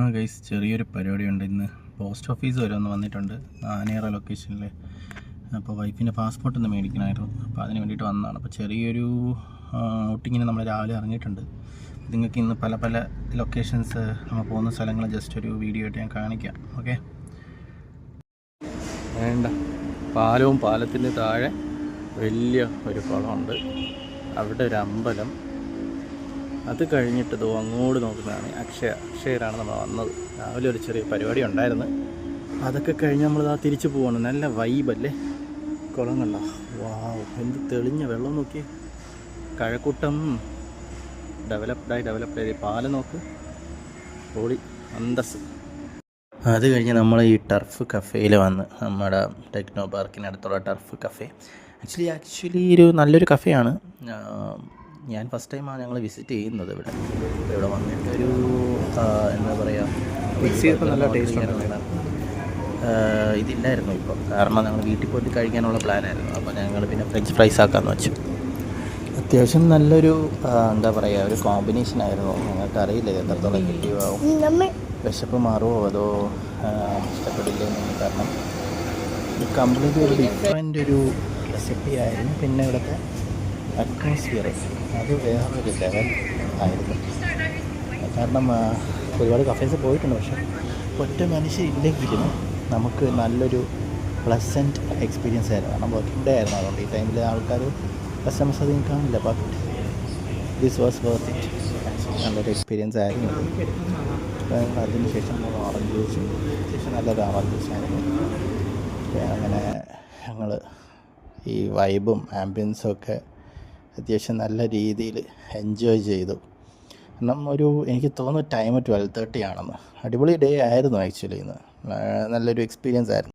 ആ ഗൈസ് ചെറിയൊരു പരിപാടിയുണ്ട്. ഇന്ന് പോസ്റ്റ് ഓഫീസ് വരെ ഒന്ന് വന്നിട്ടുണ്ട്. ആനേറ ലൊക്കേഷനിൽ അപ്പോൾ വൈഫിന്റെ പാസ്പോർട്ട് ഒന്ന് മേടിക്കണമായിരുന്നു അപ്പോൾ അതിന് വേണ്ടിയിട്ട് വന്നതാണ്. അപ്പോൾ ചെറിയൊരു ഔട്ടിങ്ങിന് നമ്മൾ രാവിലെ ഇറങ്ങിയിട്ടുണ്ട്. നിങ്ങൾക്ക് ഇന്ന് പല പല ലൊക്കേഷൻസ് നമ്മൾ പോകുന്ന സ്ഥലങ്ങൾ ജസ്റ്റ് ഒരു വീഡിയോ ആയിട്ട് ഞാൻ കാണിക്കാം. ഓക്കെ വേണ്ട. പാലവും പാലത്തിന്റെ താഴെ വലിയ ഒരു കുളമുണ്ട്. അവിടെ ഒരു അമ്പലം. അത് കഴിഞ്ഞിട്ട് ഇതോ അങ്ങോട്ട് നോക്കുന്നതാണ് അക്ഷയ അക്ഷയയിലാണ് നമ്മൾ വന്നത്. രാവിലെ ഒരു ചെറിയ പരിപാടി ഉണ്ടായിരുന്നു. അതൊക്കെ കഴിഞ്ഞ് നമ്മൾ ഇതാ തിരിച്ചു പോവാണ്. നല്ല വൈബല്ലേ കുളം കണ്ടോ വാവ് എന്ത് തെളിഞ്ഞ വെള്ളം നോക്കി. കഴക്കൂട്ടം. ഡെവലപ്ഡായി ഡെവലപ്ഡ് പാലം നോക്ക്. ഓടി അന്തസ് അത് കഴിഞ്ഞ് നമ്മൾ ഈ ടർഫ് കഫേയിൽ വന്ന്. നമ്മുടെ ടെക്നോ പാർക്കിനടുത്തുള്ള ടർഫ് കഫേ ആക്ച്വലി ആക്ച്വലി ഒരു നല്ലൊരു കഫേയാണ് ഞാൻ ഫസ്റ്റ് ടൈമാണ് ഞങ്ങൾ വിസിറ്റ് ചെയ്യുന്നത് ഇവിടെ. ഇവിടെ വന്നിട്ട് ഒരു എന്താ പറയുക നല്ല ടേസ്റ്റ് ഇതില്ലായിരുന്നു ഇപ്പോൾ കാരണം ഞങ്ങൾ വീട്ടിൽ പോയിട്ട് കഴിക്കാനുള്ള പ്ലാനായിരുന്നു അപ്പോൾ ഞങ്ങൾ പിന്നെ ഫ്രഞ്ച് ഫ്രൈസ് ആക്കാമെന്ന് വെച്ചു. അത്യാവശ്യം നല്ലൊരു എന്താ പറയുക ഒരു കോമ്പിനേഷൻ ആയിരുന്നു. ഞങ്ങൾക്ക് അറിയില്ല എത്രത്തോളം കിട്ടിയാവും ആവും വിശപ്പ് മാറുമോ അതോ ഇഷ്ടപ്പെടില്ലേ കാരണം ഇത് കംപ്ലീറ്റ് ഒരു ഡിഫറെന്റ് ഒരു റെസിപ്പി ആയിരുന്നു. പിന്നെ ഇവിടുത്തെ അറ്റ്മോസ്ഫിയർ അത് വേറൊരു ലെവൽ ആയിരുന്നു കാരണം ഒരുപാട് കഫേസ് പോയിട്ടുണ്ട്. പക്ഷേ ഒറ്റ മനുഷ്യരില്ലെങ്കിലും നമുക്ക് നല്ലൊരു പ്ലസന്റ് എക്സ്പീരിയൻസ് ആയിരുന്നു. കാരണം വർക്കിംഗ് ഡേ ആയിരുന്നു. അതുകൊണ്ട് ഈ ടൈമിൽ ആൾക്കാർ കസ്റ്റമേഴ്സ് അധികം കാണില്ല. But this was worth it നല്ലൊരു എക്സ്പീരിയൻസ് ആയിരുന്നു. അതിന് ശേഷം നമ്മൾ ഓറഞ്ച് ജ്യൂസ് ശേഷം നല്ലൊരു ഓറഞ്ച് ജ്യൂസ് ആയിരുന്നു. അങ്ങനെ ഞങ്ങൾ ഈ വൈബും ആംബിയൻസും ഒക്കെ അത്യാവശ്യം നല്ല രീതിയിൽ എൻജോയ് ചെയ്തു. കാരണം ഒരു എനിക്ക് തോന്നുന്നു ടൈം ട്വൽവ് തേർട്ടി ആണെന്ന്. അടിപൊളി ഡേ ആയിരുന്നു ആക്ച്വലി ഇന്ന്. നല്ലൊരു എക്സ്പീരിയൻസ് ആയിരുന്നു.